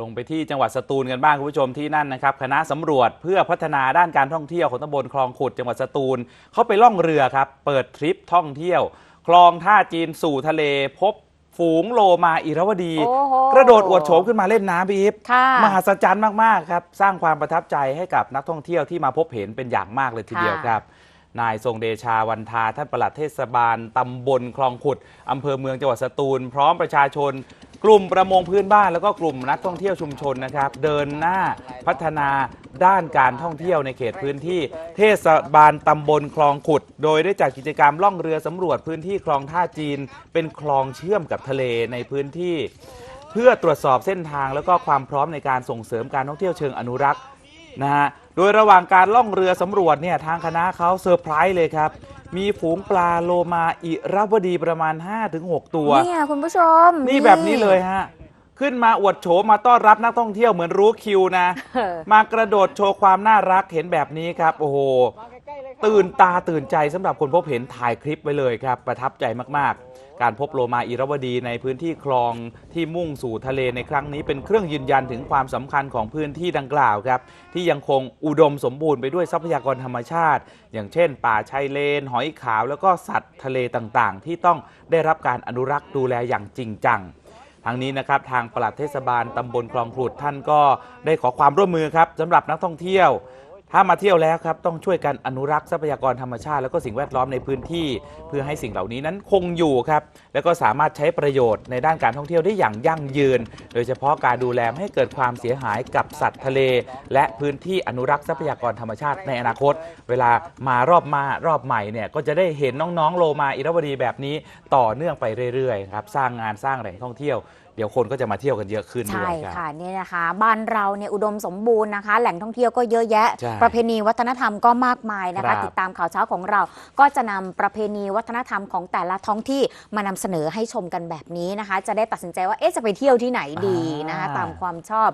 ลงไปที่จังหวัดสตูลกันบ้างคุณผู้ชมที่นั่นนะครับคณะสำรวจเพื่อพัฒนาด้านการท่องเที่ยวของตำบลคลองขุดจังหวัดสตูลเขาไปล่องเรือครับ เปิดทริปท่องเที่ยว คลองท่าจีนสู่ทะเล พบฝูงโลมาอิรวดี โอ้โหกระโดดอวดโฉมขึ้นมาเล่นน้ำพี่อิฟค่ะ มหัศจรรย์มาก ๆ ครับ สร้างความประทับใจให้กับนักท่องเที่ยวที่มาพบเห็นเป็นอย่างมากเลยทีเดียวค่ะครับ นายทรงเดชาวันทาท่านปลัดเทศบาลตำบลคลองขุดอำเภอเมืองจังหวัดสตูล พร้อมประชาชน กลุ่มประมงพื้นบ้านแล้วก็กลุ่มนักท่องเที่ยวชุมชนนะครับ เดินหน้าพัฒนาด้านการท่องเที่ยวในเขตพื้นที่ เทศบาลตำบลคลองขุด โดยได้จัดกิจกรรมล่องเรือสำรวจพื้นที่คลองท่าจีน เป็นคลองเชื่อมกับทะเลในพื้นที่ เพื่อตรวจสอบเส้นทางแล้วก็ความพร้อมในการส่งเสริมการท่องเที่ยวเชิงอนุรักษ์ นะฮะโดยระหว่างการล่องเรือสำรวจเนี่ยทางคณะเขาเซอร์ไพรส์เลยครับ มีฝูงปลาโลมาอิระวดีประมาณ 5-6 ตัว เนี่ยคุณผู้ชมนี่แบบนี้เลยฮะ ขึ้นมาอวดโฉมมาต้อนรับนักท่องเที่ยวเหมือนรู้คิวนะเออมากระโดดโชว์ความน่ารักเห็นแบบนี้ครับ โอ้โห ตื่นตาตื่นใจสำหรับคนพบเห็นถ่ายคลิปไว้เลยครับ ประทับใจมากๆ การพบโลมาอิรวดีในพื้นที่คลองที่มุ่งสู่ทะเลในครั้งนี้เป็นเครื่องยืนยันถึงความสำคัญของพื้นที่ดังกล่าวครับ ที่ยังคงอุดมสมบูรณ์ไปด้วยทรัพยากรธรรมชาติ อย่างเช่น ป่าชายเลน หอยขาว แล้วก็สัตว์ทะเลต่างๆ ที่ต้องได้รับการอนุรักษ์ดูแลอย่างจริงจังทางนี้นะครับทางปลัดเทศบาลตำบลคลองขลุดท่านก็ได้ขอความร่วมมือครับสำหรับนักท่องเที่ยว ถ้ามาเที่ยวแล้วครับต้องช่วยกันอนุรักษ์ทรัพยากรธรรมชาติ แล้วก็สิ่งแวดล้อมในพื้นที่ เพื่อให้สิ่งเหล่านี้นั้นคงอยู่ครับแล้วก็สามารถใช้ประโยชน์ในด้านการท่องเที่ยวได้อย่างยั่งยืน โดยเฉพาะการดูแลให้เกิดความเสียหายกับสัตว์ทะเล และพื้นที่อนุรักษ์ทรัพยากรธรรมชาติในอนาคต เวลามารอบมารอบใหม่เนี่ยก็จะได้เห็นน้องๆโลมาอิรวดีแบบนี้ต่อเนื่องไปเรื่อยๆครับสร้างงานสร้างแหล่งท่องเที่ยวเดี๋ยวคนก็จะมาเที่ยวกันเยอะขึ้นด้ใช่วยครับ ค่ะเนี่ยนะคะบ้านเราเนี่ยอุดมสมบูรณ์นะคะ แหล่งท่องเที่ยวก็เยอะแยะ ใช่ประเพณีวัฒนธรรมก็มากมายนะครัคะ บติดตามข่าวเช้าของเรา ก็จะนำประเพณีวัฒนธรรมของแต่ละท้องที่มานำเสนอให้ชมกันแบบนี้นะคะ จะได้ตัดสินใจว่าเอ๊ะจะไปเที่ยวที่ไหนดีนะคะ อ่า ตามความชอบ